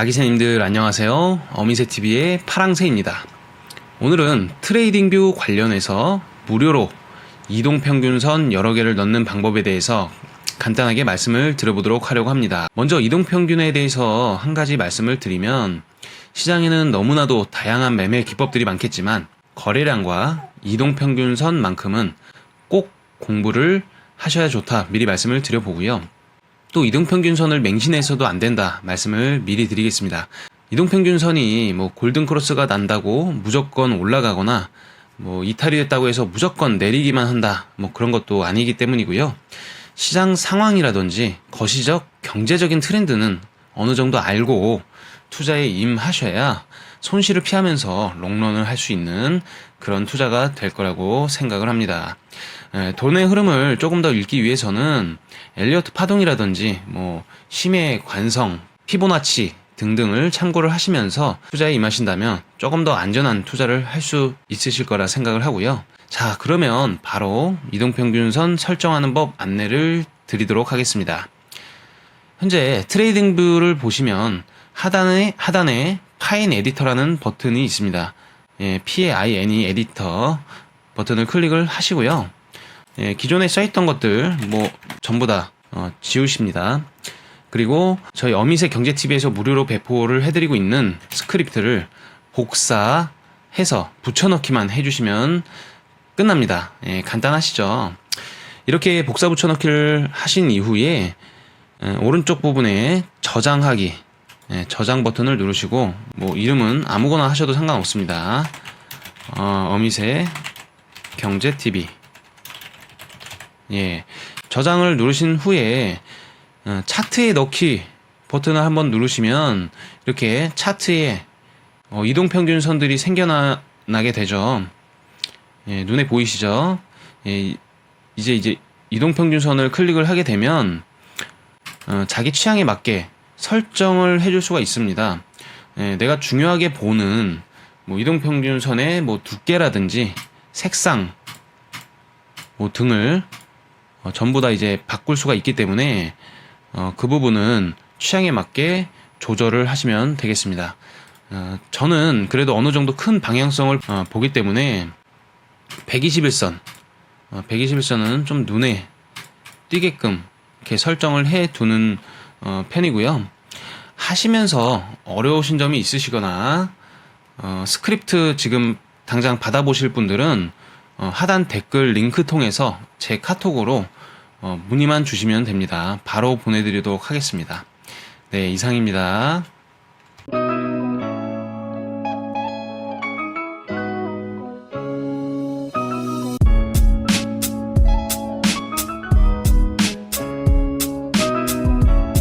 아기새님들 안녕하세요. 어미새TV의 파랑새입니다. 오늘은 트레이딩뷰 관련해서 무료로 이동평균선 여러 개를 넣는 방법에 대해서 간단하게 말씀을 드려보도록 하려고 합니다. 먼저 이동평균에 대해서 한 가지 말씀을 드리면 시장에는 너무나도 다양한 매매 기법들이 많겠지만 거래량과 이동평균선만큼은 꼭 공부를 하셔야 좋다 미리 말씀을 드려보고요. 또 이동평균선을 맹신해서도 안 된다 말씀을 미리 드리겠습니다. 이동평균선이 뭐 골든크로스가 난다고 무조건 올라가거나 뭐 이탈이 됐다고 해서 무조건 내리기만 한다 뭐 그런 것도 아니기 때문이고요. 시장 상황이라든지 거시적 경제적인 트렌드는 어느 정도 알고 투자에 임하셔야 손실을 피하면서 롱런을 할 수 있는 그런 투자가 될 거라고 생각을 합니다. 에, 돈의 흐름을 조금 더 읽기 위해서는 엘리어트 파동이라든지 뭐 심해 관성, 피보나치 등등을 참고를 하시면서 투자에 임하신다면 조금 더 안전한 투자를 할 수 있으실 거라 생각을 하고요. 자, 그러면 바로 이동평균선 설정하는 법 안내를 드리도록 하겠습니다. 현재 트레이딩 뷰를 보시면 하단에 하단에 파인 에디터라는 버튼이 있습니다. 예, P-A-I-N-E 에디터 버튼을 클릭을 하시고요. 예, 기존에 써있던 것들 뭐 전부 다 어, 지우십니다. 그리고 저희 어미새 경제TV에서 무료로 배포를 해드리고 있는 스크립트를 복사해서 붙여넣기만 해주시면 끝납니다. 예, 간단하시죠? 이렇게 복사 붙여넣기를 하신 이후에 예, 오른쪽 부분에 저장하기 예, 저장 버튼을 누르시고 뭐 이름은 아무거나 하셔도 상관없습니다. 어, 어미새 경제 TV 예 저장을 누르신 후에 어, 차트에 넣기 버튼을 한번 누르시면 이렇게 차트에 어, 이동 평균선들이 생겨나게 되죠. 예, 눈에 보이시죠? 예, 이제 이제 이동 평균선을 클릭을 하게 되면 어, 자기 취향에 맞게 설정을 해줄 수가 있습니다. 예, 내가 중요하게 보는 뭐 이동평균선의 뭐 두께라든지 색상 뭐 등을 어, 전부 다 이제 바꿀 수가 있기 때문에 어, 그 부분은 취향에 맞게 조절을 하시면 되겠습니다. 어, 저는 그래도 어느 정도 큰 방향성을 어, 보기 때문에 121선, 어, 121선은 좀 눈에 띄게끔 이렇게 설정을 해 두는 어, 편이고요. 하시면서 어려우신 점이 있으시거나 어, 스크립트 지금 당장 받아보실 분들은 어, 하단 댓글 링크 통해서 제 카톡으로 어, 문의만 주시면 됩니다. 바로 보내드리도록 하겠습니다. 네, 이상입니다.